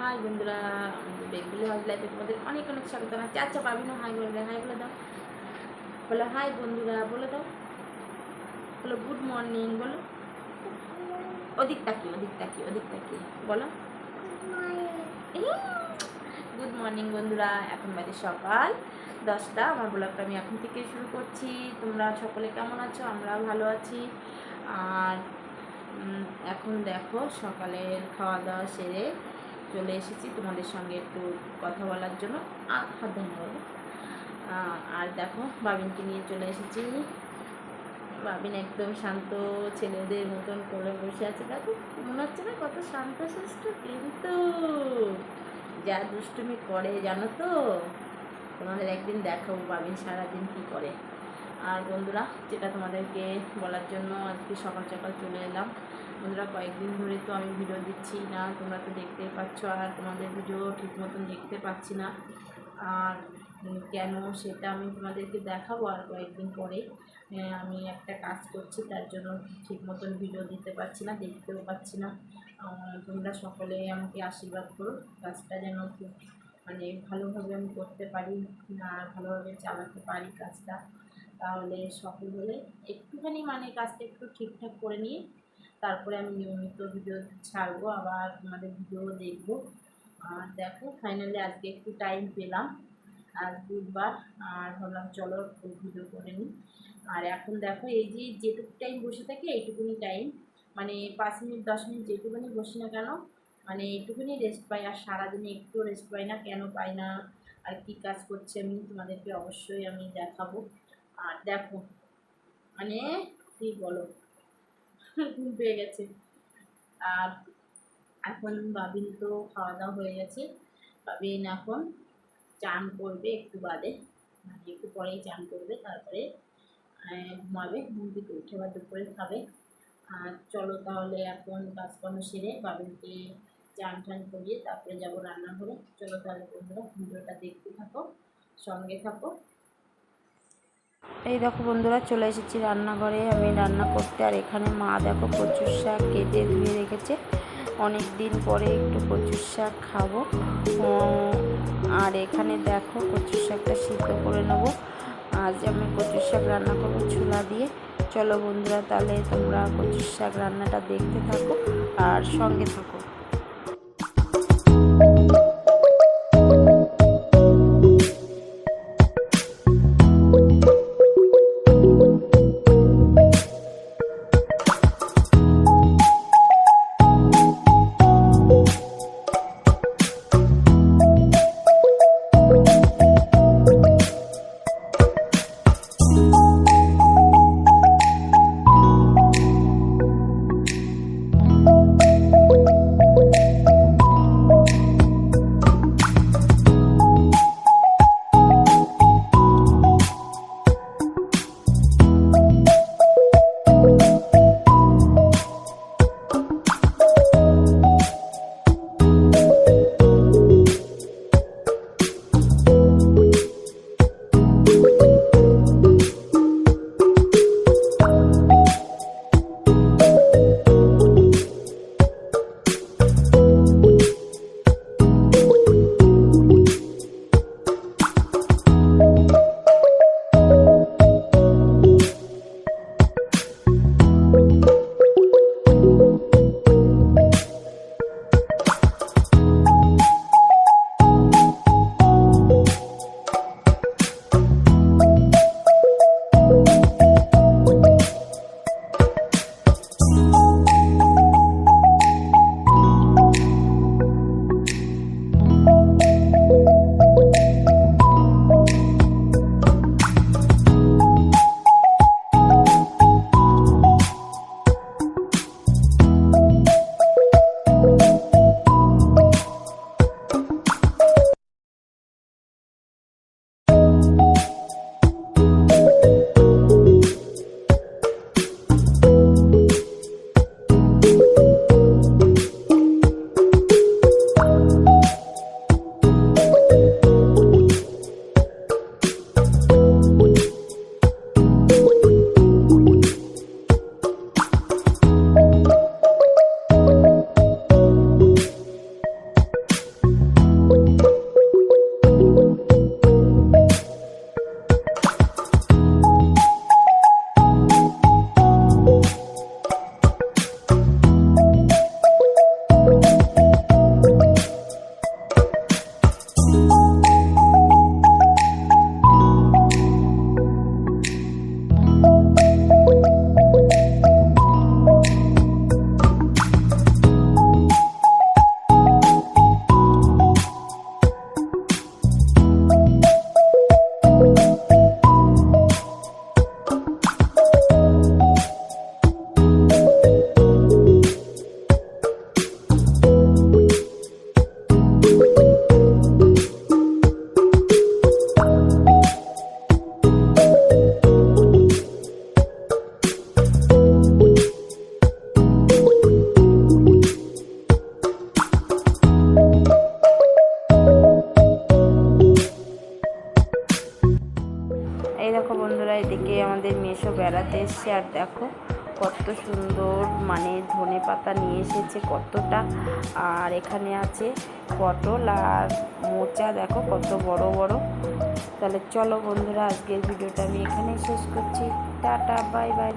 High বন্ধুরা Bengali house লাইফে তোমাদের অনেক অনেক স্বাগত। জানাচ্ছি আচ্ছা পাবিনা হাই বলবে হাই বলে দাও। বলো হাই বন্ধুরা বলে দাও। বলো গুড মর্নিং বলো। ওদিক তাকি ওদিক তাকি ওদিক তাকি বলো। গুড মর্নিং বন্ধুরা এখন বাজে সকাল দশটা। আমার ব্লগটা আমি এখন থেকে শুরু করছি। তোমরা সকলে কেমন আছো? আমরা ভালো আছি। আর এখন দেখো সকালের খাওয়া দাওয়া সেরে চলে এসেছি তোমাদের সঙ্গে একটু কথা বলার জন্য। আ, হাত ধন্যবাদ আর দেখো বাবিনকে নিয়ে চলে এসেছি। বাবিন একদম শান্ত ছেলেদের মতন করে বসে আছে। দেখো মনে হচ্ছে না কত শান্ত সুস্থ কিন্তু যা দুষ্টুমি করে জানো তো? তোমাদের একদিন দেখাবো বাবিন সারাদিন কী করে। আর বন্ধুরা যেটা তোমাদেরকে বলার জন্য আজকে সকাল সকাল চলে এলাম। বন্ধুরা, কয়েকদিন ধরে তো আমি ভিডিও দিচ্ছি না। তোমরা তো দেখতেই পাচ্ছ, আর তোমাদের ভিডিও ঠিক মতন দেখতে পাচ্ছি না। আর কেন সেটা আমি তোমাদেরকে দেখাবো আর কয়েকদিন পরে আমি একটা কাজ করছি, তার জন্য ঠিক মতন ভিডিও দিতে পারছি না, দেখতেও পাচ্ছি না। তোমরা সকলে আমাকে আশীর্বাদ করো, কাজটা যেন খুব মানে ভালোভাবে আমি করতে পারি আর ভালোভাবে চালাতে পারি কাজটা। তাহলে সফল হলে একটুখানি মানে কাজটা একটু ঠিকঠাক করে নিয়ে তারপরে আমি নিয়মিত ভিডিও ছাড়বো, আবার তোমাদের ভিডিও দেখব। আর দেখো ফাইনালি আজকে একটু টাইম পেলাম। আজ বুধবার, আর ভাবলাম চলো ভিডিও করে নিই। আর এখন দেখো, এই যে যেটুকু টাইম বসে থাকে, এইটুকুনি টাইম মানে পাঁচ মিনিট, দশ মিনিট যেটুকুনি বসি না কেন মানে এইটুকুনি রেস্ট পাই। আর সারাদিনে একটু রেস্ট পাই না, কেন পাই না, আর কী কাজ করছে আমি, তোমাদেরকে অবশ্যই আমি দেখাবো। আর দেখো মানে কী বলো? ঘুম পেয়ে গেছে। আর এখন বাবিন তো খাওয়া দাওয়া হয়ে গেছে। বাবিন এখন চান করবে একটু বাদে। মানে একটু পরেই চান করবে, তারপরে ঘুমাবে। ঘুম থেকে উঠে আবার দুপুরে খাবে। আর চলো তাহলে এখন কাজকর্ম সেরে বাবিনকে চান টান করিয়ে তারপরে যাব রান্নাঘরে। চলো তাহলে বন্ধুরা, ভিডিওটা দেখতে থাকো, সঙ্গে থাকো। এই দেখো বন্ধুরা, চলে এসেছি রান্নাঘরে। আমি রান্না করতে, আর এখানে মা দেখো কচুর শাক কেটে ধুয়ে রেখেছে। অনেক দিন পরে একটু কচুর শাক খাব। আর এখানে দেখো কচুর শাকটা সিদ্ধ করে নেব। আজ আমি কচুর শাক রান্না করব ছোলা দিয়ে। চলো বন্ধুরা, তাহলে তোমরা কচুর শাক রান্নাটা দেখতে থাকো আর সঙ্গে থাকো। বেড়াতে এসছে আর দেখো কত সুন্দর মানে ধনে পাতা নিয়ে এসেছে কতটা। আর এখানে আছে পটল আর মোচা, দেখো কত বড় বড়। তাহলে চলো বন্ধুরা, আজকের ভিডিওটা আমি এখানেই শেষ করছি। Tata, bye bye.